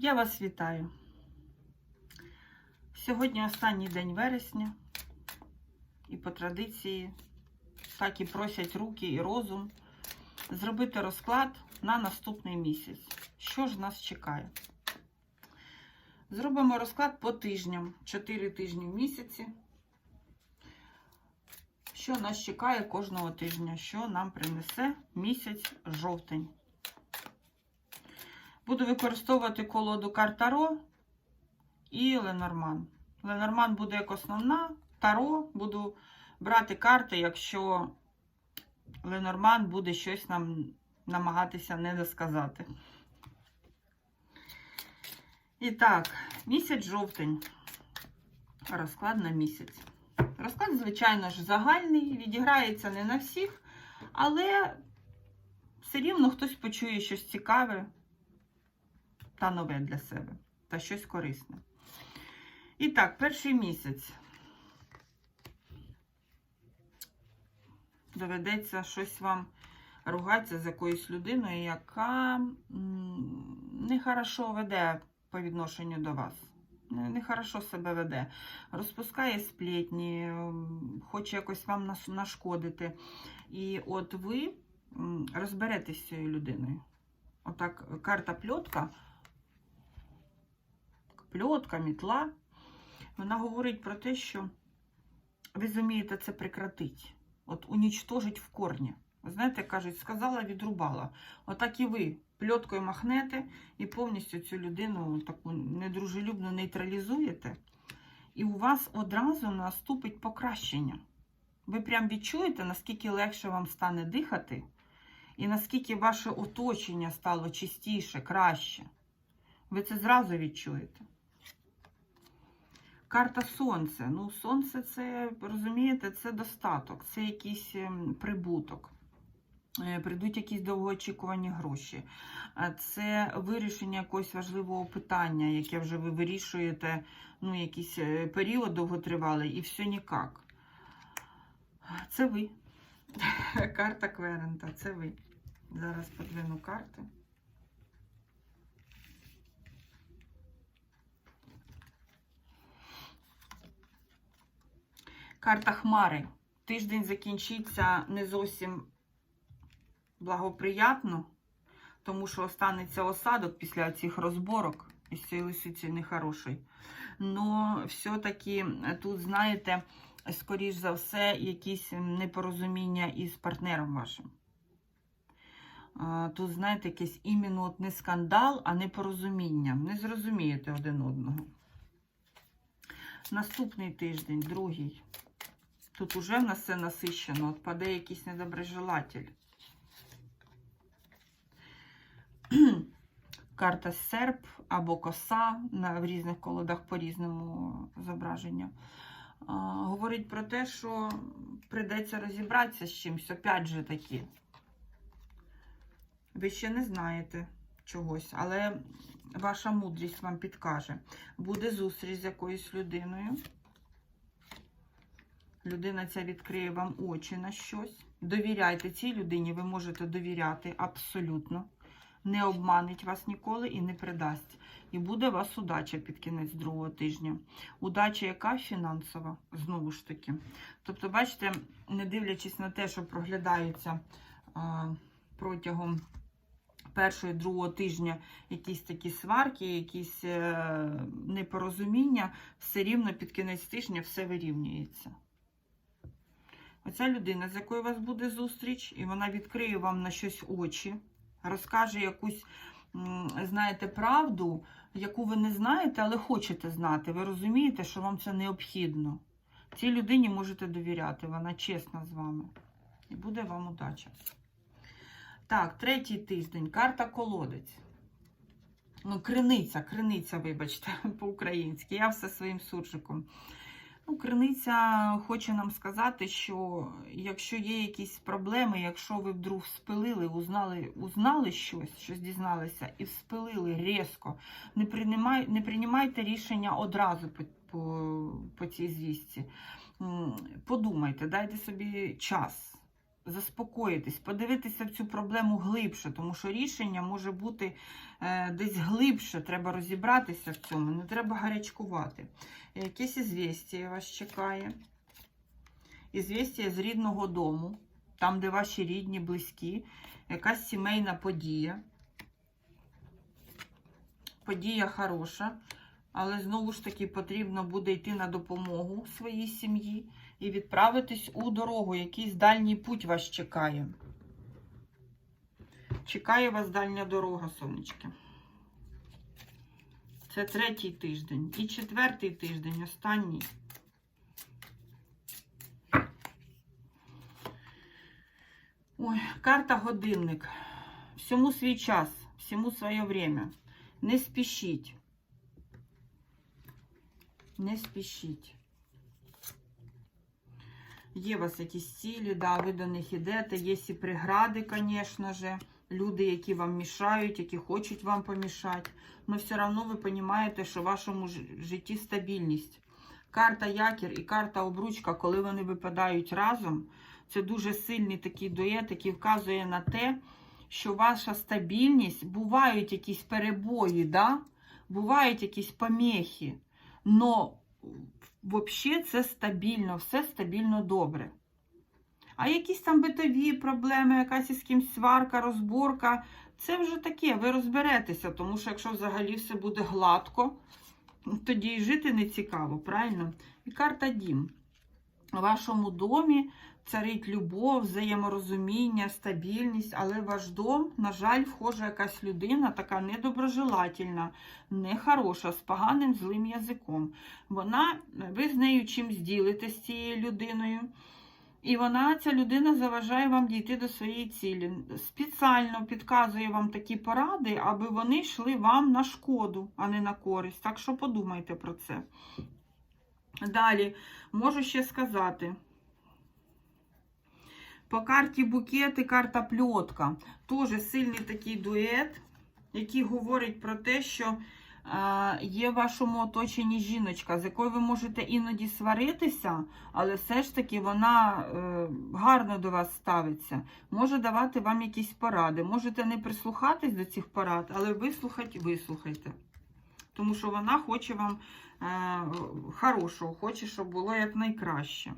Я вас вітаю. Сьогодні останній день вересня, і по традиції так і просять руки і розум зробити розклад на наступний місяць. Що ж нас чекає? Зробимо розклад по тижням, 4 тижні в місяці. Що нас чекає кожного тижня, що нам принесе місяць жовтень. Буду використовувати колоду Картаро і Ленорман. Ленорман буде як основна, Таро буду брати карти, якщо Ленорман буде щось нам намагатися не досказати. І так, місяць жовтень. Розклад на місяць. Розклад, звичайно ж, загальний, відіграється не на всіх, але все рівно хтось почує щось цікаве та нове для себе, та щось корисне. І так, перший місяць. Доведеться щось вам ругатися з якоюсь людиною, яка нехорошо веде по відношенню до вас. Нехорошо себе веде. Розпускає сплетні, хоче якось вам нашкодити. І от ви розберетесь з цією людиною. Отак, карта пльотка, пльотка, мітла, вона говорить про те, що ви зумієте це прекратити. От унічтожить в корні. Ви знаєте, кажуть, сказала, відрубала. Отак і ви пльоткою махнете і повністю цю людину таку недружелюбно нейтралізуєте. І у вас одразу наступить покращення. Ви прям відчуєте, наскільки легше вам стане дихати, і наскільки ваше оточення стало чистіше, краще. Ви це зразу відчуєте. Карта Сонце. Ну, сонце це, розумієте, це достаток, це якийсь прибуток. Прийдуть якісь довгоочікувані гроші. Це вирішення якогось важливого питання, яке вже ви вирішуєте, ну, якийсь е, період довготривалий, і все ніяк. Це ви. Карта Кверента, це ви. Зараз подвину карти. Карта Хмари. Тиждень закінчиться не зовсім благоприятно, тому що останеться осадок після цих розборок із цієї лисиці нехорошої. Но все-таки тут, знаєте, скоріш за все, якісь непорозуміння із партнером вашим. Тут, знаєте, якийсь іменно от не скандал, а непорозуміння. Не зрозумієте один одного. Наступний тиждень, другий. Тут уже в нас все насищено. От паде якийсь недоброжелатель. Карта серп або коса на, в різних колодах по-різному зображення. А, говорить про те, що прийдеться розібратися з чимось, опять же таки. Ви ще не знаєте чогось, але ваша мудрість вам підкаже. Буде зустріч з якоюсь людиною. Людина ця відкриє вам очі на щось. Довіряйте цій людині, ви можете довіряти абсолютно. Не обманить вас ніколи і не придасть. І буде у вас удача під кінець другого тижня. Удача, яка фінансова, знову ж таки. Тобто, бачите, не дивлячись на те, що проглядаються протягом першого і другого тижня якісь такі сварки, якісь е, непорозуміння, все рівно під кінець тижня все вирівнюється. Оця людина, з якою у вас буде зустріч, і вона відкриє вам на щось очі, розкаже якусь, знаєте, правду, яку ви не знаєте, але хочете знати. Ви розумієте, що вам це необхідно. Цій людині можете довіряти, вона чесна з вами. І буде вам удача. Так, третій тиждень. Карта колодець. Ну, криниця, криниця, вибачте, по-українськи. Я все своїм суржиком. Ну, Криниця хоче нам сказати, що якщо є якісь проблеми, якщо ви вдруг спилили, узнали узнали щось, щось дізналися, і спилили різко, не приймай, не приймайте рішення одразу по, по, по цій звістці. Подумайте, дайте собі час. Заспокоїтись, подивитися в цю проблему глибше, тому що рішення може бути е, десь глибше, треба розібратися в цьому, не треба гарячкувати. Якесь ізвістія вас чекає. Ізвістія з рідного дому, там, де ваші рідні, близькі, якась сімейна подія. Подія хороша, але знову ж таки потрібно буде йти на допомогу своїй сім'ї і відправитись у дорогу. Якийсь дальній путь вас чекає. Чекає вас дальня дорога, сонечки. Це третій тиждень. І четвертий тиждень, останній. Ой, карта годинник. Всьому свій час, всьому своє время. Не спішіть. Не спішіть. Є у вас якісь цілі, да, ви до них йдете. Є і прегради, звісно ж. Люди, які вам мішають, які хочуть вам помішати. Но все одно ви розумієте, що в вашому житті стабільність. Карта якір і карта обручка, коли вони випадають разом, це дуже сильний такий дует, який вказує на те, що ваша стабільність, бувають якісь перебої, да? бувають якісь помехи, но взагалі це стабільно, все стабільно добре. А якісь там битові проблеми, якась із кимсь сварка, розборка, це вже таке, ви розберетеся, тому що якщо взагалі все буде гладко, тоді і жити не цікаво, правильно? І карта Дім. У вашому домі царить любов, взаєморозуміння, стабільність, але ваш дом, на жаль, вхожа якась людина, така недоброжелательна, нехороша, з поганим злим язиком. Вона, ви з нею чимсь ділите з цією людиною. І вона, ця людина, заважає вам дійти до своєї цілі. Спеціально підказує вам такі поради, аби вони йшли вам на шкоду, а не на користь. Так що подумайте про це. Далі, можу ще сказати. По карті букет і карта пльотка. Теж сильний такий дует, який говорить про те, що е, є в вашому оточенні жіночка, з якою ви можете іноді сваритися, але все ж таки вона е, гарно до вас ставиться, може давати вам якісь поради. Можете не прислухатись до цих порад, але вислухати вислухайте. Тому що вона хоче вам хорошого, хоче, щоб було якнайкраще.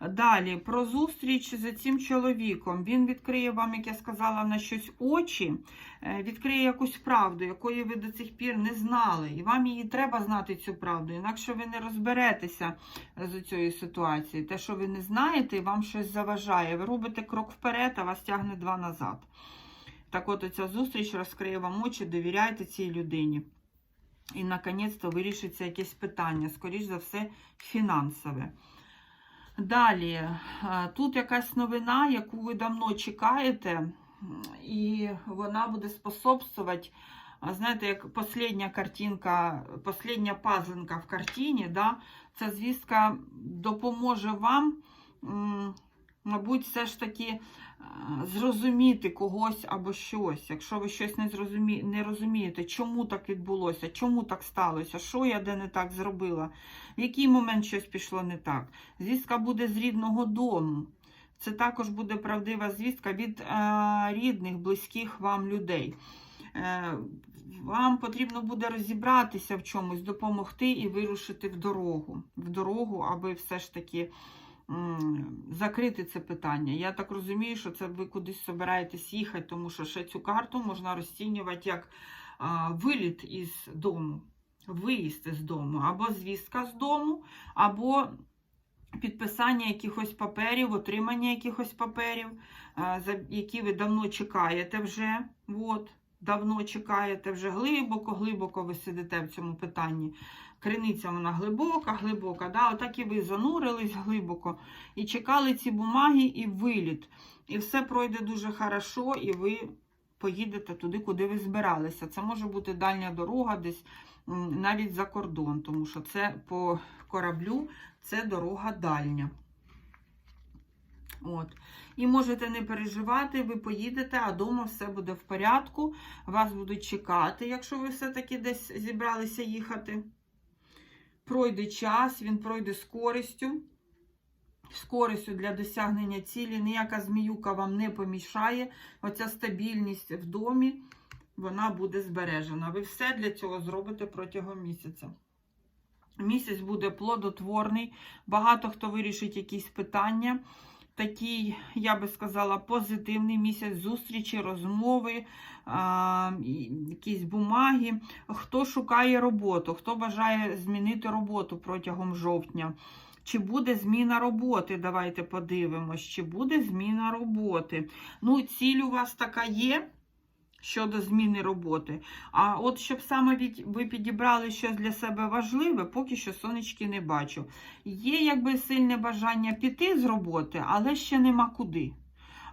Далі, про зустріч з цим чоловіком. Він відкриє вам, як я сказала, на щось очі, е, відкриє якусь правду, якої ви до цих пір не знали. І вам її треба знати, цю правду. Інакше ви не розберетеся з цією ситуацією. Те, що ви не знаєте, вам щось заважає. Ви робите крок вперед, а вас тягне два назад. Так от ця зустріч розкриє вам очі, довіряйте цій людині. І, наконець-то, вирішиться якесь питання, скоріш за все, фінансове. Далі, е, тут якась новина, яку ви давно чекаєте, і вона буде способствувати, знаєте, як остання картинка, остання пазлинка в картині, да? ця звістка допоможе вам, мабуть, все ж таки е, зрозуміти когось або щось. Якщо ви щось не, зрозумі... не розумієте, чому так відбулося, чому так сталося, що я де не так зробила, в який момент щось пішло не так. Звістка буде з рідного дому. Це також буде правдива звістка від е, рідних, близьких вам людей. Е, вам потрібно буде розібратися в чомусь, допомогти і вирушити в дорогу, в дорогу, аби все ж таки закрити це питання. Я так розумію, що це ви кудись собираєтесь їхати, тому що ще цю карту можна розцінювати як виліт із дому, виїзд із дому, або звістка з дому, або підписання якихось паперів, отримання якихось паперів, які ви давно чекаєте вже. От, давно чекаєте, вже глибоко-глибоко ви сидите в цьому питанні. Криниця вона глибока, глибока. Да? Отак і ви занурились глибоко і чекали ці бумаги і виліт. І все пройде дуже хорошо, і ви поїдете туди, куди ви збиралися. Це може бути дальня дорога, десь навіть за кордон, тому що це по кораблю це дорога дальня. От. І можете не переживати, ви поїдете, а вдома все буде в порядку. Вас будуть чекати, якщо ви все-таки десь зібралися їхати. Пройде час, він пройде з користю. з користю для досягнення цілі. Ніяка зміюка вам не помішає. Оця стабільність в домі, вона буде збережена. Ви все для цього зробите протягом місяця. Місяць буде плодотворний, багато хто вирішить якісь питання. Такий, я би сказала, позитивний місяць, зустрічі, розмови, а, якісь бумаги. Хто шукає роботу, хто бажає змінити роботу протягом жовтня. Чи буде зміна роботи? Давайте подивимось, чи буде зміна роботи. Ну, ціль у вас така є щодо зміни роботи. А от щоб саме від- ви підібрали щось для себе важливе, поки що сонечки не бачу. Є якби сильне бажання піти з роботи, але ще нема куди.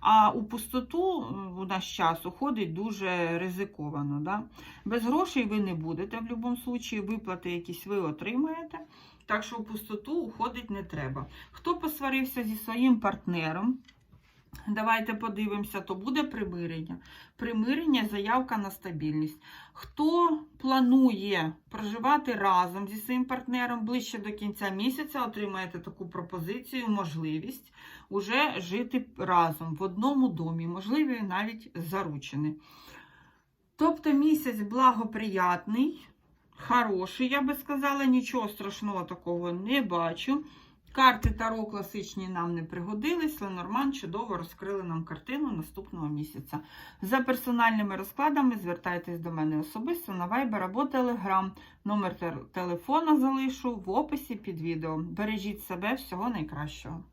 А у пустоту у наш час уходить дуже ризиковано. Да? Без грошей ви не будете в будь-якому випадку, виплати якісь ви отримаєте. Так що в пустоту уходить не треба. Хто посварився зі своїм партнером, давайте подивимося, то буде примирення. Примирення, заявка на стабільність. Хто планує проживати разом зі своїм партнером ближче до кінця місяця, отримаєте таку пропозицію, можливість уже жити разом в одному домі, можливі навіть заручені. Тобто місяць благоприятний, хороший, я би сказала, нічого страшного такого не бачу. Карти Таро класичні нам не пригодились, Ленорман чудово розкрили нам картину наступного місяця. За персональними розкладами звертайтесь до мене особисто на Viber або Telegram. Номер телефона залишу в описі під відео. Бережіть себе, всього найкращого.